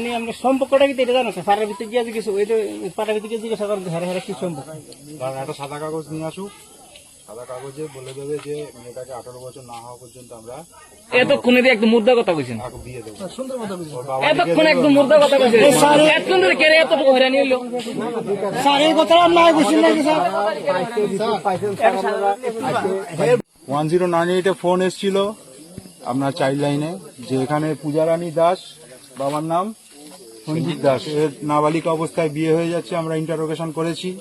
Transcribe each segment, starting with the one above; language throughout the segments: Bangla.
মানে আমরা সম্পর্কটা কি এটা জানো পাড়ার ভিতরে গিয়ে জিজ্ঞেস ওই তো পাড়ার ভিতরে গিয়ে জিজ্ঞাসা করেন হ্যাঁ হ্যাঁ কি সম্পর্ক? একটা সাদা কাগজ নিয়ে আসুক। সাদা কাগজে বলে দেবে যে মেয়েটাকে আঠারো বছর না হওয়া পর্যন্ত আমরা এতক্ষণে একদম মুদ্রা কথা কইছেন? তাকে বিয়ে দেবো। এতক্ষণ একদম মুদ্রা কথা কইছেন। এতক্ষণ ধরে কেড়ে এতটুকু হয়রানি হইল? স্যার এই কথা আর নাই বুঝছেন নাকি স্যার? ওয়ান জিরো নাইন এইটে ফোন এসেছিল আপনার চাইল্ড লাইনে যে এখানে পূজারানী দাস বাবার নাম। সঞ্জিত দাস। এর নাবালিকা অবস্থায় বিয়ে হয়ে যাচ্ছে আমরা ইন্টারোগেশন করেছি।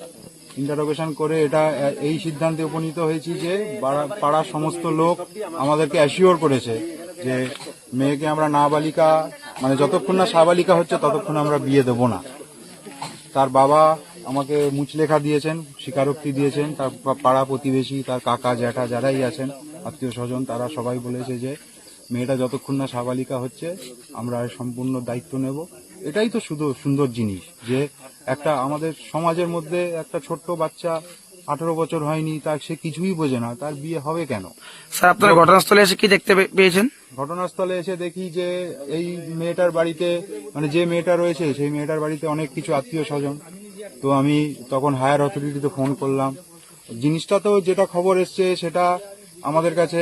ইন্টারোগেশন করে এটা এই সিদ্ধান্তে উপনীত হয়েছি যে পাড়া- পাড়ার সমস্ত লোক আমাদেরকে অ্যাসিওর করেছে যে মেয়েকে আমরা নাবালিকা মানে যতক্ষণ না সাবালিকা হচ্ছে ততক্ষণ আমরা বিয়ে দেবো না। তার বাবা আমাকে মুচলেখা দিয়েছেন স্বীকারোক্তি দিয়েছেন তার পাড়া প্রতিবেশী তার কাকা জ্যাঠা যারাই আছেন আত্মীয় স্বজন তারা সবাই বলেছে যে মেয়েটা যতক্ষণ না সাবালিকা হচ্ছে আমরা সম্পূর্ণ দায়িত্ব নেব। এটাই তো শুধু সুন্দর জিনিস যে একটা আমাদের সমাজের মধ্যে একটা ছোট্ট বাচ্চা আঠারো বছর হয়নি তার সে কিছুই বোঝে না তার বিয়ে হবে কেন? স্যার আপনারা ঘটনাস্থলে এসে কি দেখতে পেয়েছেন? ঘটনাস্থলে এসে দেখি যে এই মেয়েটার বাড়িতে মানে যে মেয়েটা রয়েছে সেই মেয়েটার বাড়িতে অনেক কিছু আত্মীয় স্বজন। তো আমি তখন হায়ার অথরিটিতে ফোন করলাম। জিনিসটা তো যেটা খবর এসছে সেটা আমাদের কাছে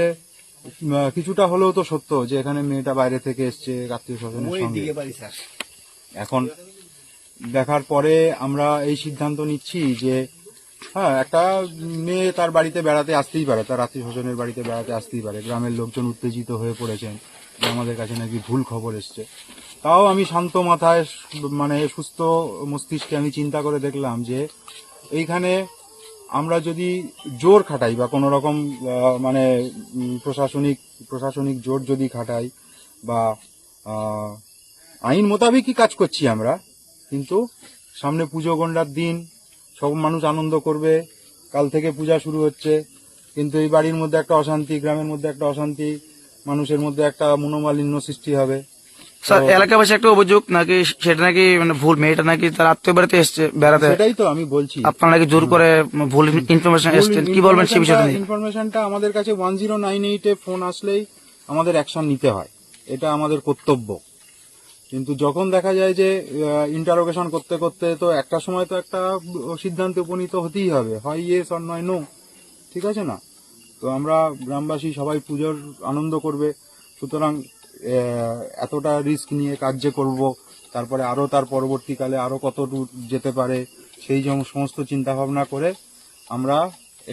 কিছুটা হলেও তো সত্য যে এখানে মেয়েটা বাইরে থেকে এসছে আত্মীয় স্বজনের সঙ্গে। এখন দেখার পরে আমরা এই সিদ্ধান্ত নিচ্ছি যে হ্যাঁ একটা মেয়ে তার বাড়িতে বেড়াতে আসতেই পারে, তার আত্মীয় স্বজনের বাড়িতে বেড়াতে আসতেই পারে, গ্রামের লোকজন উত্তেজিত হয়ে পড়েছেন যে আমাদের কাছে নাকি ভুল খবর এসছে। তাও আমি শান্ত মাথায় মানে সুস্থ মস্তিষ্কে আমি চিন্তা করে দেখলাম যে, এইখানে আমরা যদি জোর খাটাই বা কোনো রকম মানে প্রশাসনিক প্রশাসনিক জোর যদি খাটাই বা আইন মোতাবেকই কাজ করছি আমরা কিন্তু সামনে পুজো গন্ডার দিন সব মানুষ আনন্দ করবে কাল থেকে পূজা শুরু হচ্ছে কিন্তু এই বাড়ির মধ্যে একটা অশান্তি গ্রামের মধ্যে একটা অশান্তি মানুষের মধ্যে একটা মনোমালিন্য সৃষ্টি হবে। স্যার এলাকাবাসী একটা অভিযোগ নাকি সেটা নাকি মানে ভুল মেয়েটা নাকি তার আত্মীয় বাড়িতে এসছে বেড়াতে? সেটাই তো আমি বলছি। আপনারা নাকি জোর করে ভুল ইনফরমেশন এসছেন? কি বলবেন বিষয়টা ইনফরমেশনটা আমাদের কাছে ওয়ান জিরো নাইন এইটে ফোন আসলেই আমাদের অ্যাকশন নিতে হয়। এটা আমাদের কর্তব্য। কিন্তু যখন দেখা যায় যে ইন্টারোগেশন করতে করতে তো একটা সময় তো একটা সিদ্ধান্তে উপনীত হতেই হবে। হয় ইয়েস আর নয় নো ঠিক আছে না? তো আমরা গ্রামবাসী সবাই পুজোর আনন্দ করবে। সুতরাং এতটা রিস্ক নিয়ে কাজ যে করব। তারপরে আরও তার পরবর্তীকালে আরও কত দূর যেতে পারে, সেই সমস্ত চিন্তাভাবনা করে আমরা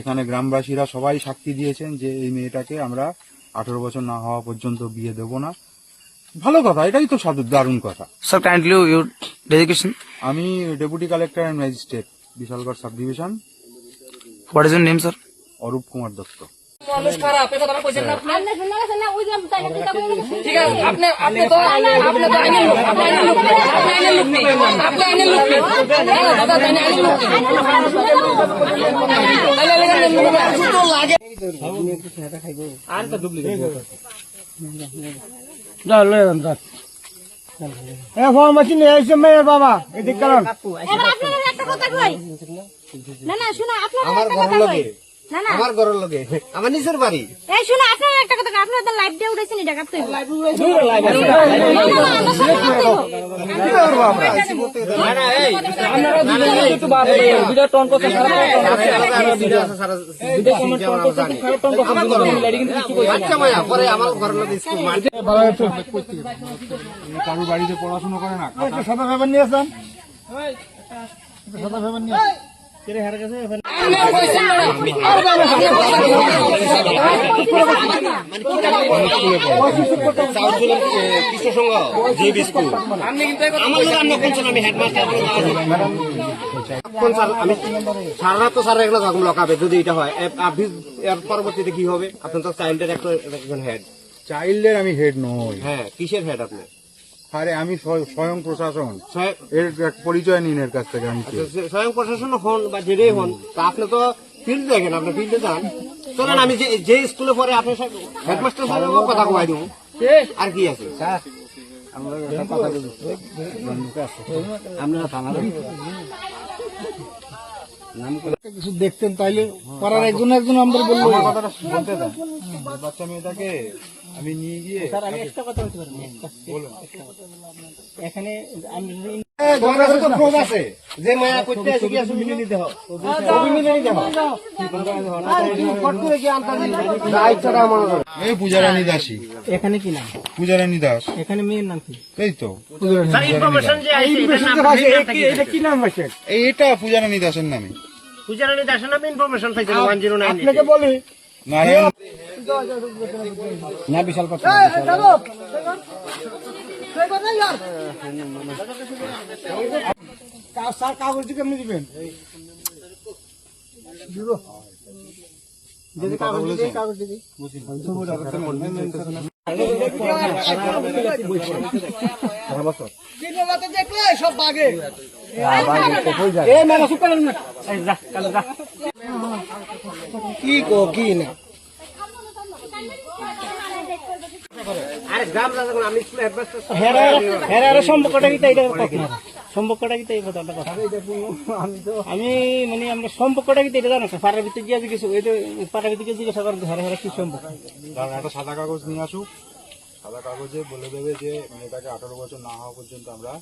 এখানে গ্রামবাসীরা সবাই সাক্ষী দিয়েছেন যে, এই মেয়েটাকে আমরা আঠেরো বছর না হওয়া পর্যন্ত বিয়ে দেব না। ভালো কথা এটাই তো সাধু দারুণ কথা। স্যার কাইন্ডলি ইউর ডেডিকেশন আমি deputy collector and magistrate Bishalgarh sub division what is your name sir Arup Kumar Dutta. মানুষ খারাপ এটা কথা কইছেন না। আপনি শুনে গেছেন না ওই যে তাইলে চিন্তা করে গেছেন ঠিক আছে আপনি আপনি তো আপনি তো আইনের লোক আপনি আইনের লোক আপনি আইনের লোক নেই আপনি আইনের লোক নেই দাদা তাই আইনের লোক নেই তাহলে এলাকার লোক লাগে যাও লয়ে যান যান এ ফোন মাছি নিয়ে আইছে মেয়ের বাবা। এদিক কারণ। আপনার একটা কথা কই? না না শুনো আপনার আমার ঘরের লগে। আমার নিজের বাড়ি। এই শুনো আপনার একটা কথা কই আপনার তো লাইভ দিয়ে উঠাইছেন এটা কাটতে লাইভ আপনারা দুজন একটু বাদ দেন। ভিডিও টন করতে বাচ্চা মায়া পরে আমার ঘরের লগে স্কুল মার কারোর বাড়িতে পড়াশোনা করে না? সাদা ফেবার নিয়ে আসেন সাদা ফেবার নিয়ে আমি সারা তো এগুলো লকাবে যদি এটা হয় এর পরবর্তীতে কি হবে আপনার তো চাইল্ডের একটা একজন হেড চাইল্ডের আমি হেড নই। হ্যাঁ কিসের হেড আপনি? আরে আমি স্বয়ং প্রশাসন। এর পরিচয় নিন এর কাছ থেকে আমি আচ্ছা, স্বয়ং প্রশাসন হন বা যেটাই হন তা আপনি তো ফিল্ড দেখেন আপনি ফিল্ডে যান। চলেন আমি যে যে স্কুলে পরে আপনার সাথে হেডমাস্টার সাহেব কথা কমাই দেবো। আর কি আছে? কিছু দেখতেন তাইলে পাড়ার একজন একজন আমাদের বলল। কথাটা বলতে বাচ্চা মেয়েটাকে আমি নিয়ে গিয়ে আমি একটা কথা বলতে পারি এখানে আমি তোমার কাছে তো প্রুফ আছে। যে মায়া করতে আছে কি আছে মিলে নিতে হবে? মিলে নিতে হবে। ফট করে কি আনতে দিই যা ইচ্ছাটা করো এই পূজারানী দাসী। এখানে কি নাম? পূজারানী দাস। এখানে মেয়ের নাম কি? এই তো। এটা কি নাম আছে এই এটা পূজারানী দাসের নামে। পূজারানী দাসের নামে ইনফরমেশন পাইছেন ওয়ান জিরো নাইন আপনাকে বলি না বিশাল কথা। স্যার কাগজ কেমনি দিবেন? যদি কাগজ দিই কাগজ দিই কি কো কি না? আরে গ্রাম রাজা আমি মানে আমরা সম্পর্কটা কি এটা জানো? পাড়ার ভিতরে গিয়ে জিজ্ঞেস পাড়ার ভিতরে জিজ্ঞাসা করেন হেরা হেরা কি সম্পর্ক? সাদা কাগজ নিয়ে আসুক। সাদা কাগজে বলে দেবে যে মেয়েটাকে আঠারো বছর না হওয়া পর্যন্ত আমরা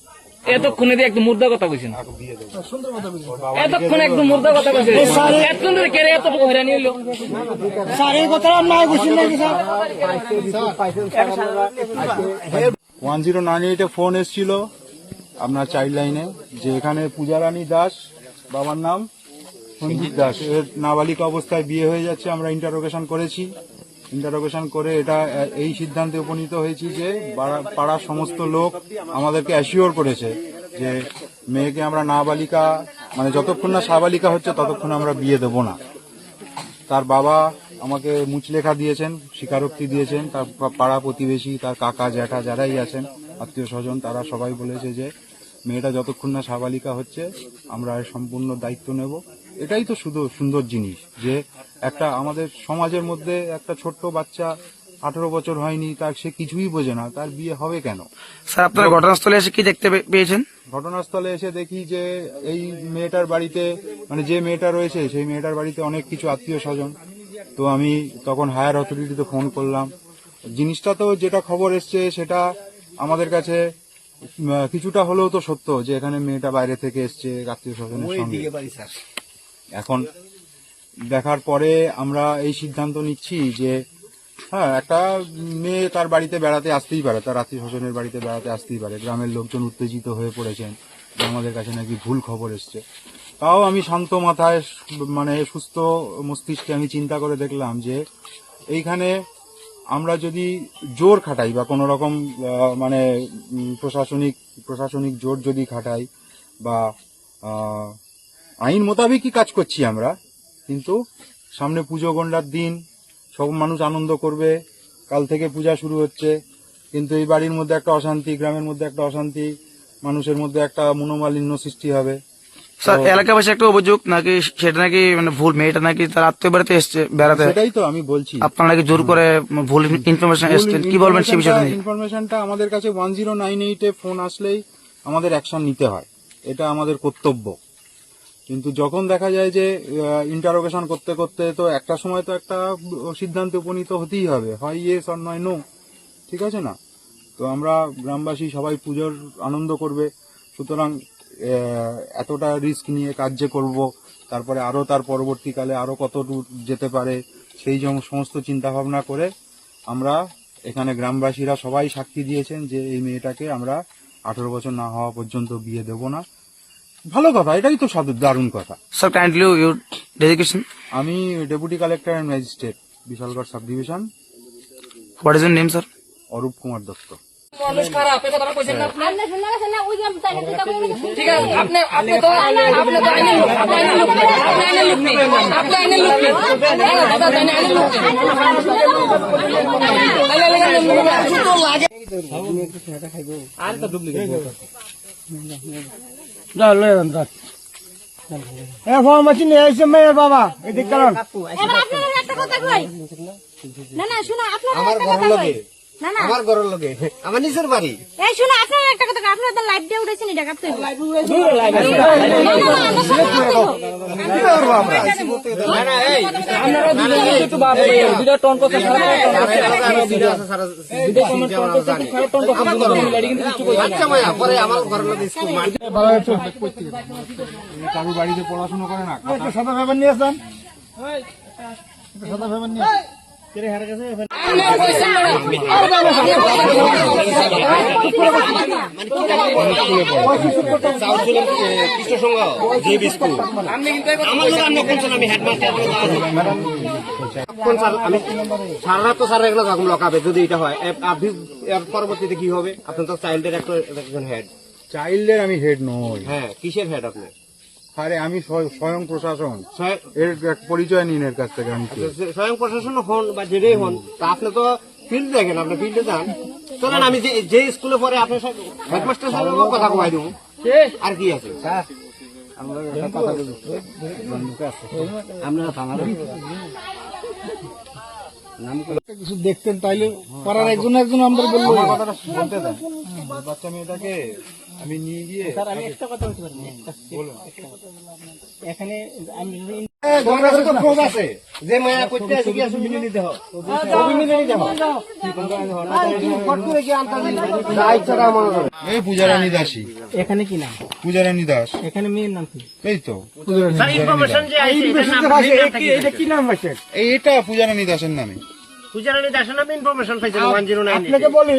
এতক্ষণে দিয়ে একদম মুর্দা কথা কইছেন তাকে বিয়ে দেবো এতক্ষণ একদম মুর্দা কথা কইছেন এতক্ষণ ধরে কেড়ে এতটুকু হয়রানি হইল স্যার এই কথা আমরা বুঝছি নাকি স্যার ওয়ান জিরো নাইন এইটে ফোন এসেছিল আপনার চাইল্ড লাইনে যে এখানে পূজারানী দাস বাবার নাম সঞ্জিত দাস এর নাবালিকা অবস্থায় বিয়ে হয়ে যাচ্ছে আমরা ইন্টারোগেশন করেছি ইন্টারোগেশন করে এটা এই সিদ্ধান্তে উপনীত হয়েছি যে পাড়া- পাড়ার সমস্ত লোক আমাদেরকে অ্যাসিওর করেছে যে মেয়েকে আমরা নাবালিকা মানে যতক্ষণ না সাবালিকা হচ্ছে ততক্ষণ আমরা বিয়ে দেবো না। তার বাবা আমাকে মুচলেখা দিয়েছেন, স্বীকারোক্তি দিয়েছেন, তার পাড়া প্রতিবেশী, তার কাকা, জ্যাঠা যারাই আছেন, আত্মীয় স্বজন, তারা সবাই বলেছে যে মেয়েটা যতক্ষণ না সাবালিকা হচ্ছে, আমরা সম্পূর্ণ দায়িত্ব নেব। এটাই তো শুধু সুন্দর জিনিস যে একটা আমাদের সমাজের মধ্যে একটা ছোট্ট বাচ্চা আঠারো বছর হয়নি তার সে কিছুই বোঝে না তার বিয়ে হবে কেন? স্যার আপনারা ঘটনাস্থলে এসে কি দেখতে পেয়েছেন? ঘটনাস্থলে এসে দেখি যে এই মেয়েটার বাড়িতে মানে যে মেয়েটা রয়েছে সেই মেয়েটার বাড়িতে অনেক কিছু আত্মীয় স্বজন। তো আমি তখন হায়ার অথরিটিতে ফোন করলাম। জিনিসটা তো যেটা খবর এসছে সেটা আমাদের কাছে কিছুটা হলেও তো সত্য যে এখানে মেয়েটা বাইরে থেকে এসছে আত্মীয় স্বজনের সঙ্গে। এখন দেখার পরে আমরা এই সিদ্ধান্ত নিচ্ছি যে হ্যাঁ একটা মেয়ে তার বাড়িতে বেড়াতে আসতেই পারে, তার আত্মীয় স্বজনের বাড়িতে বেড়াতে আসতেই পারে, গ্রামের লোকজন উত্তেজিত হয়ে পড়েছেন, আমাদের কাছে নাকি ভুল খবর এসছে। তাও আমি শান্ত মাথায় মানে সুস্থ মস্তিষ্কে আমি চিন্তা করে দেখলাম যে, এইখানে আমরা যদি জোর খাটাই বা কোনো রকম মানে প্রশাসনিক প্রশাসনিক জোর যদি খাটাই বা আইন মোতাবেকই কাজ করছি আমরা কিন্তু সামনে পুজো গন্ডার দিন সব মানুষ আনন্দ করবে কাল থেকে পূজা শুরু হচ্ছে কিন্তু এই বাড়ির মধ্যে একটা অশান্তি গ্রামের মধ্যে একটা অশান্তি মানুষের মধ্যে একটা মনোমালিন্য সৃষ্টি হবে। স্যার এলাকাবাসী একটা অভিযোগ নাকি সেটা নাকি মানে ভুল মেয়েটা নাকি তার আত্মীয় বাড়িতে এসছে বেড়াতে? সেটাই তো আমি বলছি। আপনারা নাকি জোর করে ভুল ইনফরমেশন এসছেন কি বলবেন সেই বিষয়টা ইনফরমেশনটা আমাদের কাছে ওয়ান জিরো নাইন এইটে ফোন আসলেই আমাদের অ্যাকশন নিতে হয়। এটা আমাদের কর্তব্য। কিন্তু যখন দেখা যায় যে ইন্টারোগেশন করতে করতে তো একটা সময় তো একটা সিদ্ধান্তে উপনীত হতেই হবে। হয় ইয়েস আর নয় নো ঠিক আছে না? তো আমরা গ্রামবাসী সবাই পুজোর আনন্দ করবে। সুতরাং এতটা রিস্ক নিয়ে কাজ যে করব, তারপরে আরও তার পরবর্তীকালে আরও কত দূর যেতে পারে, সেই সমস্ত চিন্তা ভাবনা করে আমরা এখানে গ্রামবাসীরা সবাই সাক্ষী দিয়েছেন যে, এই মেয়েটাকে আমরা আঠেরো বছর না হওয়া পর্যন্ত বিয়ে দেব না। ভালো কথা এটাই তো সাধু দারুণ কথা স্যার কাইন্ডলি ইউর ডেডিকেশন আমি deputy collector and magistrate Bishalgarh sub division what is name sir Arup Kumar Dutta আপনি তো আপনি যা লয়ে যান যা এ ফার্মাসি নিয়ে এসে মেয়ের বাবা এদিক কারণ। এবার আপনার একটা কথা কই? না না শুনো আপনার আমার ঘর লাগে। না না। আমার ঘরের লোকে আমার নিজের বাড়ি। এই শুনো আপনার একটা কথা আপনারা তো লাইভ দিয়ে উঠেছেন এটা কাটতে হবে। না না এই আচ্ছা মায়া পরে আমার ঘরের লোকে স্কুল মার কারও বাড়িতে পড়াশোনা করে না? সাদা পেপার নিয়ে আসেন সাদা পেপার নিয়ে হার চাউচুলের সারা তো স্যার এগুলো লকাবে যদি এটা হয় আপনি পরবর্তীতে কি হবে আপনি তো চাইল্ডের একটা একজন হেড চাইল্ডের আমি হেড নই। হ্যাঁ কিসের হেড আপনি আরে আমি স্বয়ং প্রশাসন। এর পরিচয় নিন এর কাছ থেকে আমি স্বয়ং প্রশাসন হন বা যেটাই হন তা আপনি তো ফিল্ড দেখেন আপনি ফিল্ডে যান। চলেন আমি যে স্কুলে পড়ে আপনার সাথে হেডমাস্টার সাহেবের কথা কমাই দেবো। আর কি আছে? কিছু দেখতেন তাইলে পাড়ার একজন একজন আমাদের বলল কথাটা বলতে দেন বাচ্চা মেয়েটাকে আমি নিয়ে গিয়ে স্যার আমি একটা কথা বলতে পারি এখানে আমি আছে যে মায়া করতে আছে কি আছে মিলে নিতে হবে। মিলে নিতে হবে। কি আনতে হবে? যা ইচ্ছা মনে করে। এই পূজারানী দাসী। এখানে কি নাম? পূজারানী দাস। এখানে মেয়ের নাম কি? এই তো। এটা কি নাম আছে এই এটা পূজারানী দাসের নামে। পূজারানী দাসের নামে ইনফরমেশন পাইছেন ওয়ান জিরো নাইন আপনাকে বলি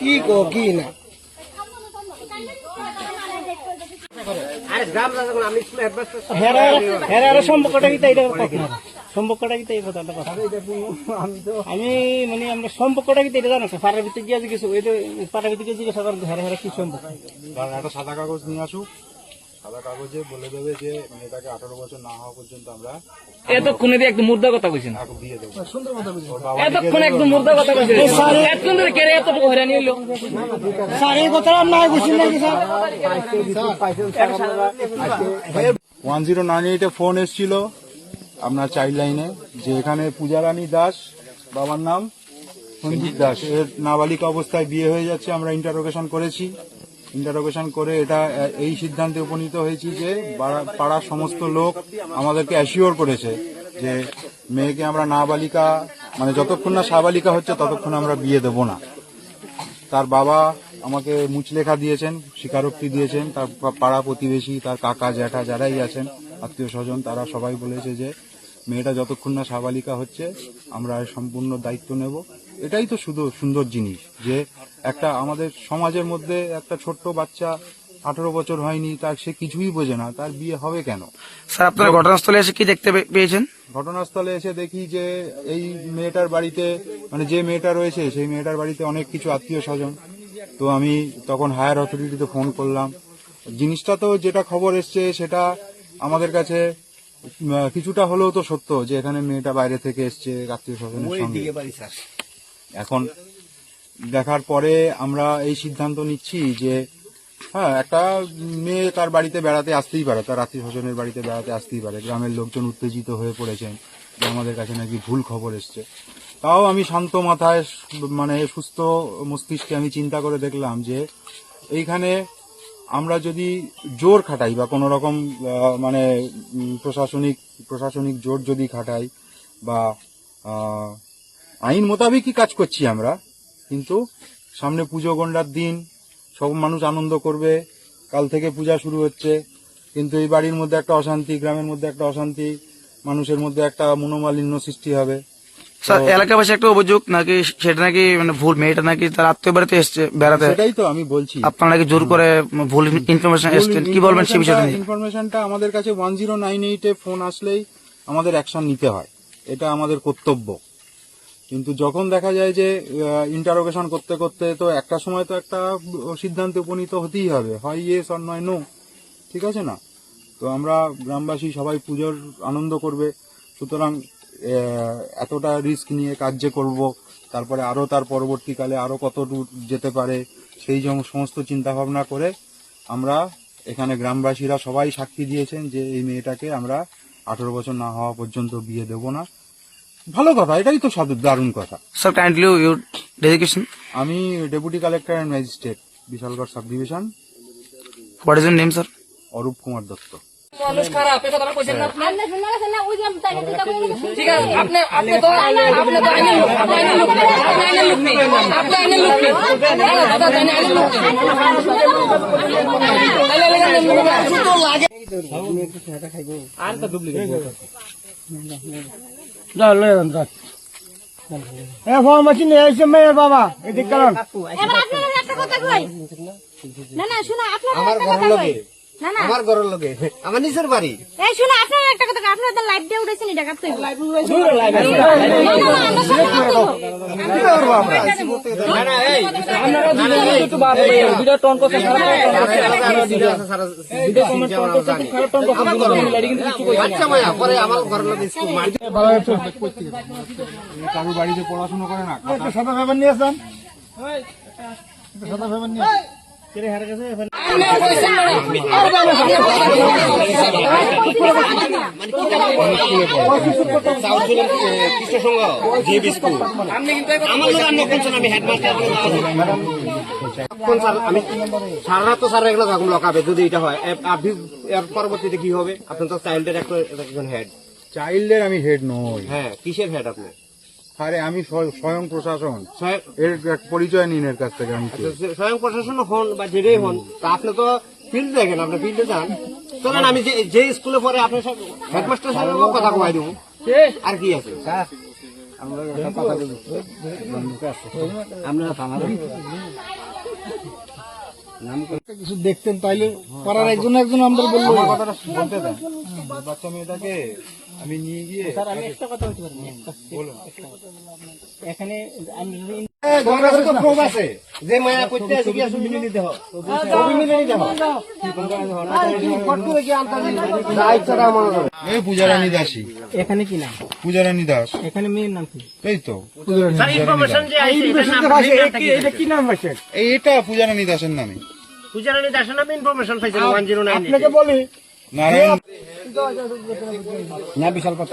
কি কো কি না? আরে গ্রাম না যখন আমি হেরা হেরা আরও সম্পর্কটা কি তাই কথা? সম্পর্কটা কি তাই কথা? কথা আমি মানে আমরা সম্পর্কটা কি এটা জানো? পাড়ার ভিতরে গিয়ে জিজ্ঞেস এই পাড়ার ভিতরে গিয়ে জিজ্ঞাসা হেরা হেরা কি সম্পর্ক? সাদা কাগজ নিয়ে আসুক। সাদা কাগজে বলে দেবে যে মেয়েটাকে আঠারো বছর না হওয়া পর্যন্ত আমরা এতক্ষণে দিয়ে একদম মুর্দা কথা কইছেন? দিয়ে দেবো। এতক্ষণ একদম মুর্দা কথা কইছেন? এতক্ষণ ধরে কেড়ে হয়রানি হইল? স্যার এই কথা না নাকি স্যার? ওয়ান জিরো নাইন এইটে ফোন এসেছিল আপনার চাইল্ড লাইনে যে এখানে পূজারানী দাস বাবার নাম সঞ্জিত দাস। এর নাবালিকা অবস্থায় বিয়ে হয়ে যাচ্ছে আমরা ইন্টারোগেশন করেছি। ইন্টারোগেশন করে এটা এই সিদ্ধান্তে উপনীত হয়েছি যে পাড়া- পাড়ার সমস্ত লোক আমাদেরকে অ্যাসিওর করেছে যে মেয়েকে আমরা নাবালিকা মানে যতক্ষণ না সাবালিকা হচ্ছে ততক্ষণ আমরা বিয়ে দেবো না। তার বাবা আমাকে মুচলেখা দিয়েছেন, স্বীকারোক্তি দিয়েছেন, তার পাড়া প্রতিবেশী, তার কাকা, জ্যাঠা যারাই আছেন, আত্মীয় স্বজন, তারা সবাই বলেছে যে মেয়েটা যতক্ষণ না সাবালিকা হচ্ছে, আমরা সম্পূর্ণ দায়িত্ব নেব। এটাই তো শুধু সুন্দর জিনিস যে একটা আমাদের সমাজের মধ্যে একটা ছোট্ট বাচ্চা আঠারো বছর হয়নি তার সে কিছুই বোঝে না তার বিয়ে হবে কেন? স্যার আপনার ঘটনাস্থলে এসে কি দেখতে পেয়েছেন? ঘটনাস্থলে এসে দেখি যে এই মেয়েটার বাড়িতে মানে যে মেয়েটা রয়েছে সেই মেয়েটার বাড়িতে অনেক কিছু আত্মীয় স্বজন। তো আমি তখন হায়ার অথরিটিতে ফোন করলাম। জিনিসটা তো যেটা খবর এসছে সেটা আমাদের কাছে কিছুটা হলেও তো সত্য যে এখানে মেয়েটা বাইরে থেকে এসছে আত্মীয় স্বজনের সঙ্গে। এখন দেখার পরে আমরা এই সিদ্ধান্ত নিচ্ছি যে হ্যাঁ একটা মেয়ে তার বাড়িতে বেড়াতে আসতেই পারে, তার আত্মীয় স্বজনের বাড়িতে বেড়াতে আসতেই পারে, গ্রামের লোকজন উত্তেজিত হয়ে পড়েছেন যে আমাদের কাছে নাকি ভুল খবর এসছে। তাও আমি শান্ত মাথায় মানে সুস্থ মস্তিষ্কে আমি চিন্তা করে দেখলাম যে, এইখানে আমরা যদি জোর খাটাই বা কোনো রকম মানে প্রশাসনিক প্রশাসনিক জোর যদি খাটাই বা আইন মোতাবেকই কাজ করছি আমরা কিন্তু সামনে পুজো গন্ডার দিন সব মানুষ আনন্দ করবে কাল থেকে পূজা শুরু হচ্ছে কিন্তু এই বাড়ির মধ্যে একটা অশান্তি গ্রামের মধ্যে একটা অশান্তি মানুষের মধ্যে একটা মনোমালিন্য সৃষ্টি হবে। স্যার এলাকাবাসী একটা অভিযোগ নাকি সেটা নাকি মানে ভুল মেয়েটা নাকি তার আত্মীয় বাড়িতে এসছে বেড়াতে? সেটাই তো আমি বলছি। আপনারা নাকি জোর করে ভুল ইনফরমেশন এসছেন? কি বলবেন সে বিষয়টা নিয়ে? ইনফরমেশনটা আমাদের কাছে ওয়ান জিরো নাইন এইটে ফোন আসলেই আমাদের অ্যাকশন নিতে হয়। এটা আমাদের কর্তব্য। কিন্তু যখন দেখা যায় যে ইন্টারোগেশন করতে করতে তো একটা সময় তো একটা সিদ্ধান্তে উপনীত হতেই হবে। হয় ইয়েস আর নয় নো ঠিক আছে না? তো আমরা গ্রামবাসী সবাই পুজোর আনন্দ করবে। সুতরাং এতটা রিস্ক নিয়ে কাজ যে করব। তারপরে আরও তার পরবর্তীকালে আরও কত দূর যেতে পারে, সেই সমস্ত চিন্তাভাবনা করে আমরা এখানে গ্রামবাসীরা সবাই সাক্ষী দিয়েছেন যে, এই মেয়েটাকে আমরা আঠেরো বছর না হওয়া পর্যন্ত বিয়ে দেব না। ভালো কথা এটাই তো সব দারুণ কথা। স্যার কাইন্ডলি ইউর ডেডিকেশন আমি deputy collector and magistrate Bishalgarh sub division what is your name sir Arup Kumar Dutta. মানুষ খারাপ কইছেন না ঠিক আছে আপনি আপনি তো আপনি তো আইনের লোক আপনি আইনের লোক আপনি আইনের লোক নেই আপনি আইনের লোক নেই দাদা তাই আইনের লোক নেই তাহলে লেগে শুধু লাগে এবার আপনার একটা কথা কই? না না শুনো আপনার আমার ঘরের কই? না না। আমার ঘরের লগে আমার নিজের বাড়ি। এই শুনো আপনার লাইভ দিয়ে উঠেছেন এটা কাটতে লাইভ উঠেছেন না না আমরা সব কাটতে না না এই আপনারা দুজন একটু বাদ দিয়ে জিবি স্কুল আমার লোক আমি কোন আমি হেডমাস্টার কোন স্যার আমি সারা তো স্যার এগুলো থাকুন লকাবে যদি এটা হয় আপনি এর পরবর্তীতে কি হবে আপনি তো চাইল্ডের একটা একজন হেড চাইল্ডের আমি হেড নই। হ্যাঁ কিসের হেড আপনি? আরে আমি স্বয়ং প্রশাসন। এর পরিচয় নিন এর কাছ থেকে আমি স্বয়ং প্রশাসন হন বা যেটাই হন তা আপনি তো ফিল্ড দেখেন আপনি ফিল্ডে যান। চলেন আমি যে স্কুলে পরে আপনার সাথে হেডমাস্টার সাহেব কথা কমাই দেবো। আর কি আছে? কিছু দেখতেন তাইলে পাড়ার একজন একজন আমরা বলল। কথাটা বলতে দেন। বাচ্চা মেয়েটাকে আমি নিয়ে গিয়ে স্যার আমি একটা কথা বলতে পারি এখানে আমি যে মায়া করতে আছে নিতে হয় এই পূজারানী দাসী। এখানে কি নাম? পূজারানী দাস। এখানে মেয়ের নাম কি? এই তো এটা কি নাম আছে এই এটা পূজারানী দাসের নামে। পূজারানী দাসের নামে ইনফরমেশন পাইছেন ওয়ান জিরো নাইন আপনাকে বলি নারায়ণ না বিশাল কথা।